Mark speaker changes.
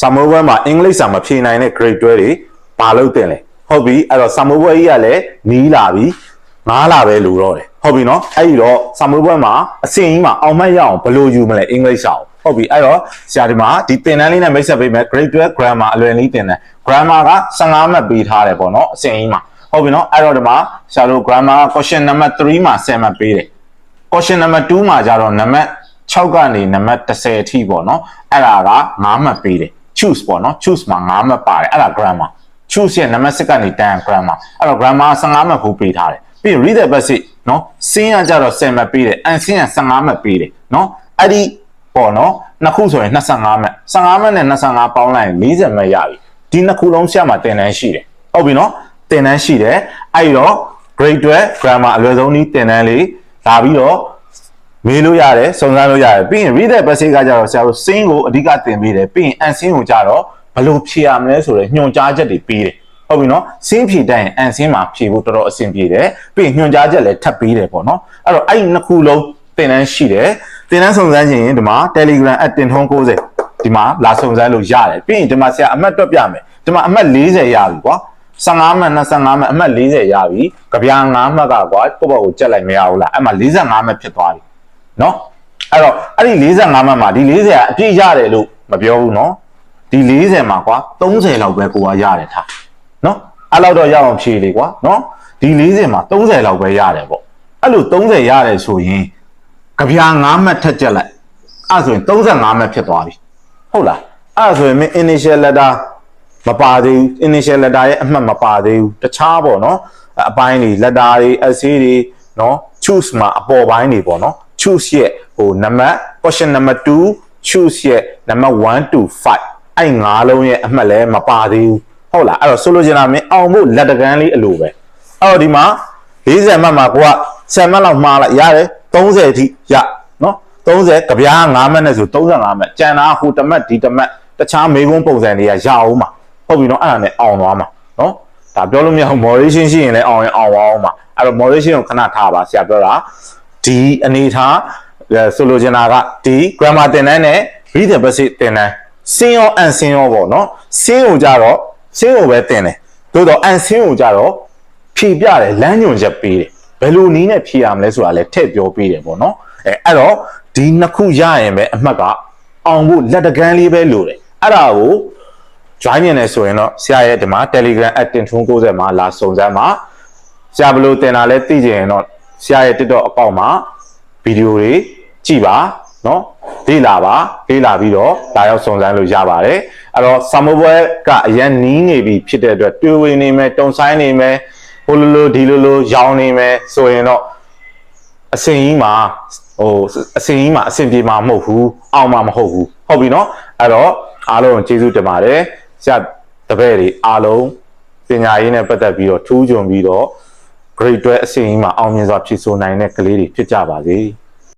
Speaker 1: စာမိုးပွဲမှာအင်္ဂလိပ်စာမဖြေနိုင်တဲ့ grade 12တွေဘာလို့တင်လဲဟုတ်ပြီအဲ့တော့စာမိုးပွဲကြီးကလည်းနီးလာပြီငားလာပဲလို့တော့တယ်ဟုတ်ပြီနော်အဲ့ဒီတော့စာမိုးပွဲမှာအစင်ကြီးမှာအောင်မှတ်ရအောင်ဘယ်လိုယူမလဲအင်္ဂလိပ်စာကိုဟုတ်ပြီအဲ့တော့ဆရာဒီမှာဒီသင်တန်းလေးနဲ့မိတ်ဆက်ပေးမယ် grade 12 grammar အလွယ်နည်းသင်တန်း grammar က15မှတ်ပေးထားတယ်ပေါ့နော်အစင်ကြီးမှာဟုတ်ပြီနော်အဲ့တော့ဒီမှာဆရာတို့ grammar question number 3မှာ10မှတ်ပေးတယ် question number 2မှာကြတော့နံပါတ်6ကနေနံပါတ်10အထိပေါ့နော်အဲ့ဒါက9မှတ်ပေးတယ် choose ပေါ့နော် choose မှာ9မှတ်ပါတယ်အဲ့ဒါ grammar choose ရဲ့နံပါတ်6ကနေ10 grammar အဲ့တော့ grammar 15မှတ်ဖို့ပေးထားတယ်ပြီးရင် read the passage နော် sin ကကြတော့10မှတ်ပေးတယ် and sin က15မှတ်ပေးတယ်နော်အဲ့ဒီပေါ့နော်နှစ်ခုဆိုရင်25မှတ်15မှတ်နဲ့25ပေါင်းလိုက်ရင်40မှတ်ရပြီဒီနှစ်ခုလုံးဆရာမှာသင်တန်းရှိတယ်ဟုတ်ပြီနော်သင်တန်းရှိတယ်အဲ့ဒီတော့ grade 12 grammar အလွယ်ဆုံးနည်းသင်တန်းလေးလာပြီးတော့ မေးလို့ရတယ်စုံစမ်းလို့ရတယ်ပြီးရင် read the passage ကကြတော့ဆရာတို့ sin ကိုအဓိကသင်ပေးတယ်ပြီးရင် and sin ကိုကြတော့ဘယ်လိုဖြေရမလဲဆိုတဲ့ညွှန်ကြားချက်တွေပေးတယ်ဟုတ်ပြီနော် sin ဖြေတတ်ရင် and sin မှာဖြေဖို့တော်တော်အဆင်ပြေတယ်ပြီးရင်ညွှန်ကြားချက်လည်းထပ်ပေးတယ်ပေါ့နော်အဲ့တော့အဲ့ဒီနှစ်ခုလုံးသင်တန်းရှိတယ်သင်တန်းစုံစမ်းခြင်းရင်ဒီမှာ Telegram အတင်ထုံး90ဒီမှာလာစုံစမ်းလို့ရတယ်ပြီးရင်ဒီမှာဆရာအမှတ်တွက်ပြမယ်ဒီမှာအမှတ်40ရပြီကွာ15မှတ်25မှတ်အမှတ်40ရပြီကြပြာ5မှတ်ကကွာကိုယ့်ဘက်ကိုကြက်လိုက်မရဘူးလားအဲ့မှာ45မှတ်ဖြစ်သွားပြီ နော်အဲ့တော့အဲ့ဒီ45မှတ်မှာဒီ40ကအပြည့်ရတယ်လို့မပြောဘူးနော်ဒီ40မှာကွာ30လောက်ပဲကိုကရတယ်ထားနော်အဲ့လောက်တော့ရအောင်ဖြေလေကွာနော်ဒီ40မှာ30လောက်ပဲရတယ်ပေါ့အဲ့လို30ရတယ်ဆိုရင်ကြပြာ5မှတ်ထက်ကြက်လိုက်အဲ့ဆိုရင်35မှတ်ဖြစ်သွားပြီဟုတ်လားအဲ့ဆိုရင်မင်း initial letter မပါသေးဘူး initial letter ရဲ့အမှတ်မပါသေးဘူးတခြားပေါ့နော်အပိုင်းတွေ letter တွေ essay တွေနော် choose မှာအပေါ်ပိုင်းတွေပေါ့နော် choose ရဲ့ဟိုနံပါတ် question number 2 choose ရဲ့နံပါတ်1 to 5အဲ့ငါးလုံးရဲ့အမှတ်လည်းမပါသေးဘူးဟုတ်လားအဲ့တော့ဆိုလိုချင်တာမင်းအောင်ဖို့လက်တကန်းလေးအလိုပဲအဲ့တော့ဒီမှာ40မှတ်မှာကိုက10မှတ်လောက်မှားလိုက်ရတယ်30အထိရနော်30ကြပြား5မှတ်နဲ့ဆို35မှတ်ကျန်တာဟိုတစ်မှတ်ဒီတစ်မှတ်တခြားမေးခွန်းပုံစံတွေကရအောင်မှာဟုတ်ပြီနော်အဲ့ဒါနဲ့အောင်သွားမှာနော်ဒါပြောလို့မရဘူး moderation ရှိရင်လည်းအောင်ရင်အောင်သွားအောင်မှာအဲ့တော့ moderation ကိုခဏထားပါဆရာပြောတာ ဒီအနေထားဆိုလိုချင်တာကဒီ grammar သင်တန်းနဲ့ read the passage သင်တန်းစင်းရောအန်စင်းရောပေါ့နော်စင်းကိုကြတော့စင်းကိုပဲသင်တယ်သို့တော့အန်စင်းကိုကြတော့ဖြေပြတယ်လမ်းညွှန်ချက်ပေးတယ်ဘယ်လိုနည်းနဲ့ဖြေရမလဲဆိုတာလည်းထည့်ပြောပေးတယ်ပေါ့နော်အဲအဲ့တော့ဒီနှစ်ခုရရင်ပဲအမှတ်ကအောင်ဖို့လက်တကန်းလေးပဲလိုတယ်အဲ့ဒါကို join နေတယ်ဆိုရင်တော့ဆရာရဲ့ဒီမှာ Telegram @tin ထုံး90မှာလာစုံစမ်းပါဆရာဘယ်လိုတင်တာလဲသိကြရင်တော့ ဆရာရဲ့ TikTok အကောင့်မှာဗီဒီယိုတွေကြည့်ပါနော်လေ့လာပါလေ့လာပြီးတော့လာရောက်စုံစမ်းလို့ရပါတယ်အဲ့တော့ဆာမိုဘွဲကအရန်နီးနေပြီဖြစ်တဲ့အတွက်တွေ့ဝင်နေမယ်တုံဆိုင်နေမယ်ဟိုလိုလိုဒီလိုလိုရောင်းနေမယ်ဆိုရင်တော့အစင်ကြီးမှာဟိုအစင်ကြီးမှာအစင်ပြေမှာမဟုတ်ဘူးအောင်မှာမဟုတ်ဘူးဟုတ်ပြီနော်အဲ့တော့အားလုံးကျေးဇူးတင်ပါတယ်ဆရာတပည့်တွေအားလုံးပညာရေးနဲ့ပတ်သက်ပြီးတော့ထူးချွန်ပြီးတော့ grade 12အဆင့်ကြီးမှာအောင်မြင်စွာဖြည့်ဆို့နိုင်တဲ့ကလေးတွေဖြစ်ကြပါစေ။